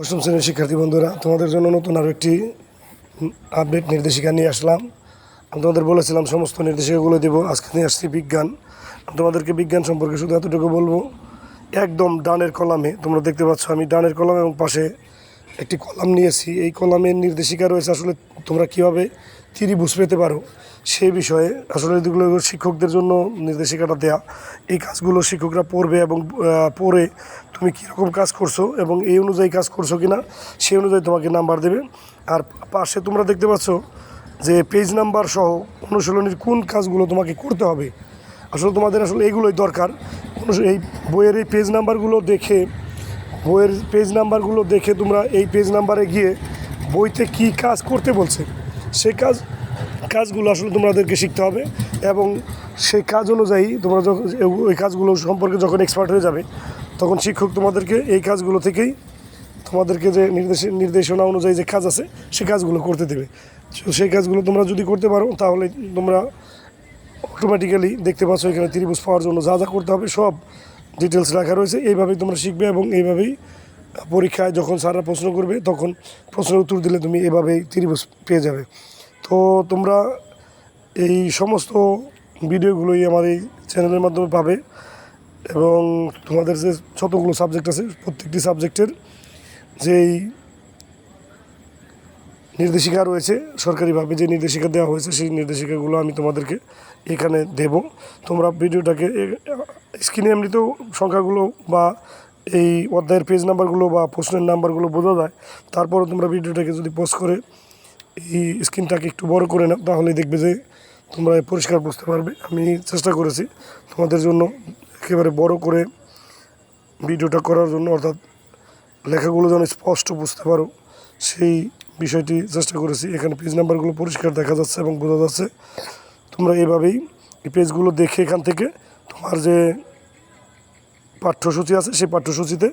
অষ্টম শ্রেণির শিক্ষার্থী বন্ধুরা, তোমাদের জন্য নতুন আরও একটি আপডেট নির্দেশিকা নিয়ে আসলাম। আমি তোমাদের বলেছিলাম, সমস্ত নির্দেশিকাগুলো দেবো। আজকে নিয়ে আসছি বিজ্ঞান। তোমাদেরকে বিজ্ঞান সম্পর্কে শুধু এতটুকু বলব, একদম ডানের কলামে তোমরা দেখতে পাচ্ছ, আমি ডানের কলাম এবং পাশে একটি কলাম নিয়েছি। এই কলামের নির্দেশিকা রয়েছে আসলে তোমরা কীভাবে ত্রিভুজ পেতে পারো সেই বিষয়ে। আসলে এগুলো শিক্ষকদের জন্য নির্দেশিকাটা দেয়া। এই কাজগুলো শিক্ষকরা পড়বে এবং পড়ে তুমি কীরকম কাজ করছ এবং এই অনুযায়ী কাজ করছ কি না সেই অনুযায়ী তোমাকে নাম্বার দেবে। আর পাশে তোমরা দেখতে পাচ্ছ যে পেজ নাম্বার সহ অনুশীলনীর কোন কাজগুলো তোমাকে করতে হবে। আসলে তোমাদের আসলে এইগুলোই দরকার। এই বইয়ের এই পেজ নাম্বারগুলো দেখে বইয়ের পেজ নাম্বারগুলো দেখে তোমরা এই পেজ নাম্বারে গিয়ে বইতে কি কাজ করতে বলছে, সে কাজ, কাজগুলো আসলে তোমাদেরকে শিখতে হবে এবং সেই কাজ অনুযায়ী তোমরা যখন ওই কাজগুলো সম্পর্কে যখন এক্সপার্ট হয়ে যাবে, তখন শিক্ষক তোমাদেরকে এই কাজগুলো থেকেই তোমাদেরকে যে নির্দেশ, নির্দেশনা অনুযায়ী যে কাজ আছে, সে কাজগুলো করতে দেবে। তো সেই কাজগুলো তোমরা যদি করতে পারো, তাহলে তোমরা অটোমেটিক্যালি দেখতে পাচ্ছ এখানে ত্রিভুজ পাওয়ার জন্য যা যা করতে হবে সব ডিটেলস রাখা রয়েছে। এইভাবেই তোমরা শিখবে এবং এইভাবেই পরীক্ষায় যখন স্যাররা প্রশ্ন করবে, তখন প্রশ্নের উত্তর দিলে তুমি এভাবেই ত্রিভুজ পেয়ে যাবে। তো তোমরা এই সমস্ত ভিডিওগুলোই আমার এই চ্যানেলের মাধ্যমে পাবে এবং তোমাদের যে যতগুলো সাবজেক্ট আছে, প্রত্যেকটি সাবজেক্টের যেই নির্দেশিকা রয়েছে, সরকারিভাবে যে নির্দেশিকা দেওয়া হয়েছে, সেই নির্দেশিকাগুলো আমি তোমাদেরকে এখানে দেব। তোমরা ভিডিওটাকে স্ক্রিনে এমনিতেও সংখ্যাগুলো বা এই অধ্যায়ের পেজ নাম্বারগুলো বা প্রশ্নের নাম্বারগুলো বোঝা যায়। তারপরে তোমরা ভিডিওটাকে যদি পোস্ট করে এই স্ক্রিনটাকে একটু বড় করে নাও তাহলে দেখবে যে তোমরা পরিষ্কার বুঝতে পারবে। আমি চেষ্টা করেছি তোমাদের জন্য একেবারে বড় করে ভিডিওটা করার জন্য, অর্থাৎ লেখাগুলো যেন স্পষ্ট বুঝতে পারো, সেই বিষয়টি চেষ্টা করেছি। এখানে পেজ নাম্বারগুলো পরিষ্কার দেখা যাচ্ছে এবং বোঝা যাচ্ছে। তোমরা এভাবেই এই পেজগুলো দেখে এখান থেকে তোমার যে পাঠ্যসূচি আছে, সেই পাঠ্যসূচিতে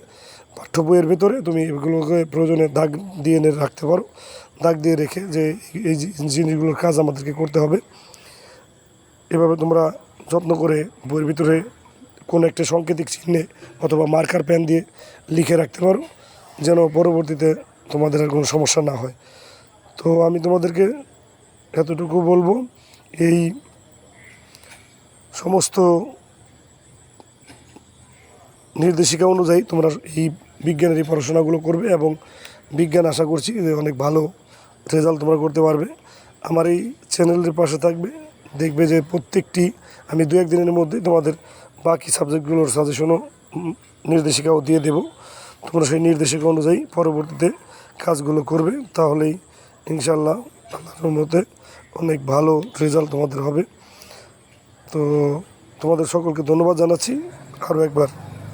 পাঠ্য বইয়ের ভেতরে তুমি এগুলোকে প্রয়োজনে দাগ দিয়ে রাখতে পারো। দাগ দিয়ে রেখে যে এই জিনিসগুলোর কাজ আমাদেরকে করতে হবে। এভাবে তোমরা যত্ন করে বইয়ের ভিতরে কোনো একটা সাংকেতিক চিহ্নে অথবা মার্কার পেন দিয়ে লিখে রাখতে পারো, যেন পরবর্তীতে তোমাদের আর কোনো সমস্যা না হয়। তো আমি তোমাদেরকে এতটুকু বলব, এই সমস্ত নির্দেশিকা অনুযায়ী তোমরা এই বিজ্ঞানের এই পড়াশোনাগুলো করবে এবং বিজ্ঞান আশা করছি যে অনেক ভালো রেজাল্ট তোমরা করতে পারবে। আমার এই চ্যানেলের পাশে থাকবে। দেখবে যে প্রত্যেকটি, আমি দু একদিনের মধ্যে তোমাদের বাকি সাবজেক্টগুলোর সাজেশনও নির্দেশিকাও দিয়ে দেব। তোমরা সেই নির্দেশিকা অনুযায়ী পরবর্তীতে কাজগুলো করবে। তাহলেই ইনশাল্লাহ আল্লাহর মধ্যে অনেক ভালো রেজাল্ট তোমাদের হবে। তো তোমাদের সকলকে ধন্যবাদ জানাচ্ছি। আরও একবার